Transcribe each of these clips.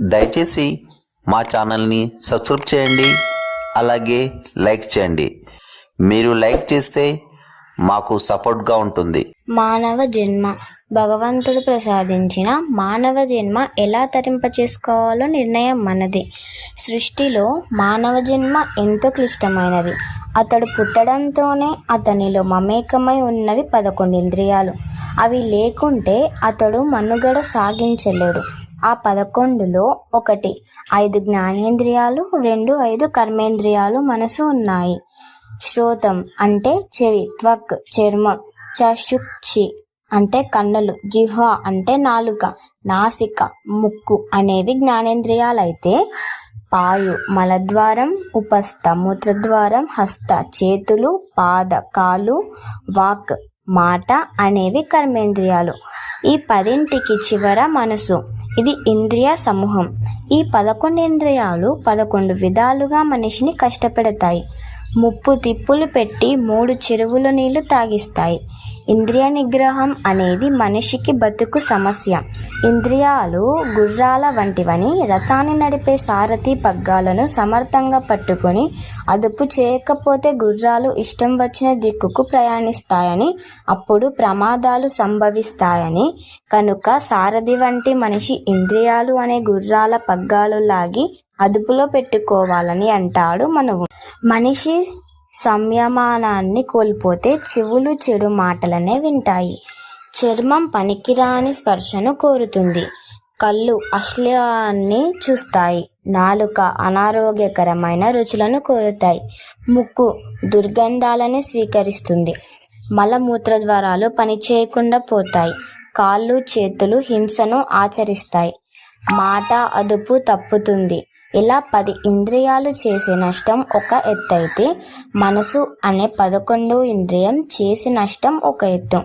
దయచేసి మా ఛానల్ని సబ్స్క్రైబ్ చేయండి అలాగే లైక్ చేయండి. మీరు లైక్ చేస్తే మాకు సపోర్ట్గా ఉంటుంది. మానవ జన్మ. భగవంతుడు ప్రసాదించిన మానవ జన్మ ఎలా తరింప చేసుకోవాలో నిర్ణయం మనది. సృష్టిలో మానవ జన్మ ఎంతో క్లిష్టమైనది. అతడు పుట్టడంతోనే అతనిలో మమేకమై ఉన్నవి పదకొండు ఇంద్రియాలు. అవి లేకుంటే అతడు మనుగడ సాగించలేడు. ఆ పదకొండులో ఒకటి. ఐదు జ్ఞానేంద్రియాలు రెండు ఐదు కర్మేంద్రియాలు మనసు ఉన్నాయి. శ్రోతం అంటే చెవి త్వక్ చర్మం చక్షుక్షి అంటే కన్నులు జిహ్వ అంటే నాలుక నాసిక ముక్కు అనేవి జ్ఞానేంద్రియాలైతే పాయు మలద్వారం ఉపస్థ మూత్రద్వారం హస్త చేతులు పాద కాలు వాక్ మాట అనేవి కర్మేంద్రియాలు. ఈ పదింటికి చివర మనసు. ఇది ఇంద్రియ సమూహం. ఈ పదకొండు ఇంద్రియాలు పదకొండు విధాలుగా మనిషిని కష్టపెడతాయి. ముప్పు తిప్పులు పెట్టి మూడు చెరువుల నీళ్ళు తాగిస్తాయి. ఇంద్రియ నిగ్రహం అనేది మనిషికి బతుకు సమస్య. ఇంద్రియాలు గుర్రాల వంటివని రథాన్ని నడిపే సారథి పగ్గాలను సమర్థంగా పట్టుకొని అదుపు చేయకపోతే గుర్రాలు ఇష్టం వచ్చిన దిక్కుకు ప్రయాణిస్తాయని అప్పుడు ప్రమాదాలు సంభవిస్తాయని. కనుక సారథి వంటి మనిషి ఇంద్రియాలు అనే గుర్రాల పగ్గాలు లాగి అదుపులో పెట్టుకోవాలని అంటాడు మనవు. మనిషి సంయమానాన్ని కోల్పోతే చెవులు చెడు మాటలనే వింటాయి. చర్మం పనికిరాని స్పర్శను కోరుతుంది. కళ్ళు అశ్లీలాన్ని చూస్తాయి. నాలుక అనారోగ్యకరమైన రుచులను కోరుతాయి. ముక్కు దుర్గంధాలని స్వీకరిస్తుంది. మలమూత్ర ద్వారాలు పనిచేయకుండా పోతాయి. కాళ్ళు చేతులు హింసను ఆచరిస్తాయి. మాట అదుపు తప్పుతుంది. ఇలా పది ఇంద్రియాలు చేసే నష్టం ఒక ఎత్తైతే మనసు అనే పదకొండో ఇంద్రియం చేసే నష్టం ఒక ఎత్తు.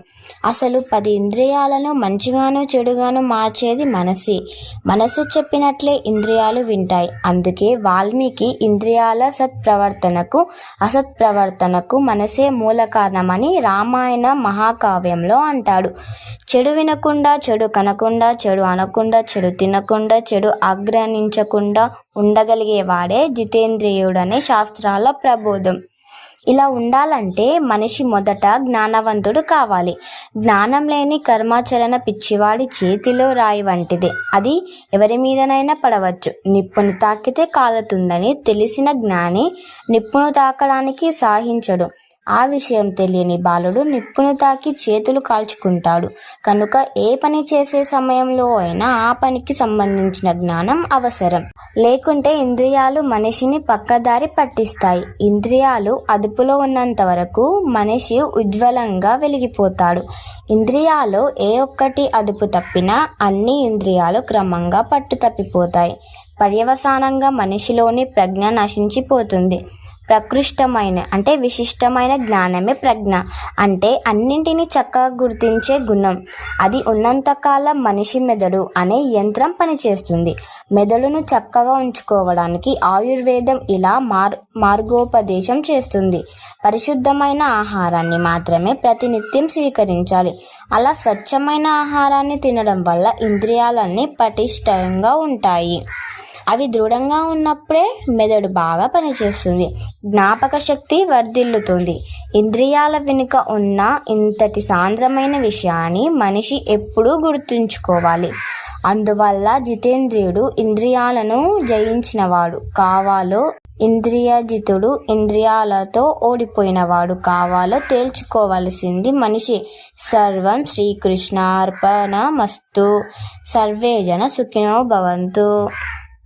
అసలు పది ఇంద్రియాలను మంచిగాను చెడుగాను మార్చేది మనసే. మనసు చెప్పినట్లే ఇంద్రియాలు వింటాయి. అందుకే వాల్మీకి ఇంద్రియాల సత్ప్రవర్తనకు అసత్ప్రవర్తనకు మనసే మూల కారణమని రామాయణ మహాకావ్యంలో అంటాడు. చెడు వినకుండా చెడు కనకుండా చెడు అనకుండా చెడు తినకుండా చెడు ఆగ్రహించకుండా ఉండగలిగేవాడే జితేంద్రియుడనే శాస్త్రాల ప్రబోధం. ఇలా ఉండాలంటే మనిషి మొదట జ్ఞానవంతుడు కావాలి. జ్ఞానం లేని కర్మాచరణ పిచ్చివాడి చేతిలో రాయి వంటిదే. అది ఎవరి మీదనైనా పడవచ్చు. నిప్పును తాకితే కాలుతుందని తెలిసిన జ్ఞాని నిప్పును తాకడానికి సాహించడు. ఆ విషయం తెలియని బాలుడు నిప్పును తాకి చేతులు కాల్చుకుంటాడు. కనుక ఏ పని చేసే సమయంలో అయినా ఆ పనికి సంబంధించిన జ్ఞానం అవసరం. లేకుంటే ఇంద్రియాలు మనిషిని పక్కదారి పట్టిస్తాయి. ఇంద్రియాలు అదుపులో ఉన్నంత వరకు మనిషి ఉజ్వలంగా వెలిగిపోతాడు. ఇంద్రియాలు ఏ ఒక్కటి అదుపు తప్పినా అన్ని ఇంద్రియాలు క్రమంగా పట్టు తప్పిపోతాయి. పర్యవసానంగా మనిషిలోని ప్రజ్ఞ నశించిపోతుంది. ప్రకృష్టమైన అంటే విశిష్టమైన జ్ఞానమే ప్రజ్ఞ అంటే అన్నింటినీ చక్కగా గుర్తించే గుణం. అది ఉన్నంతకాలం మనిషి మెదడు అనే యంత్రం పనిచేస్తుంది. మెదడును చక్కగా ఉంచుకోవడానికి ఆయుర్వేదం ఇలా మార్ మార్గోపదేశం చేస్తుంది. పరిశుద్ధమైన ఆహారాన్ని మాత్రమే ప్రతినిత్యం స్వీకరించాలి. అలా స్వచ్ఛమైన ఆహారాన్ని తినడం వల్ల ఇంద్రియాలన్నీ పటిష్టంగా ఉంటాయి. అవి దృఢంగా ఉన్నప్పుడే మెదడు బాగా పనిచేస్తుంది. జ్ఞాపక శక్తి వర్ధిల్లుతుంది. ఇంద్రియాల వెనుక ఉన్న ఇంతటి సాంద్రమైన విషయాన్ని మనిషి ఎప్పుడూ గుర్తుంచుకోవాలి. అందువల్ల జితేంద్రియుడు ఇంద్రియాలను జయించినవాడు. కావాలో ఇంద్రియజితుడు ఇంద్రియాలతో ఓడిపోయినవాడు. కావాలో తేల్చుకోవలసింది మనిషి. సర్వం శ్రీకృష్ణార్పణ మస్తు సర్వేజన సుఖినో భవంతు.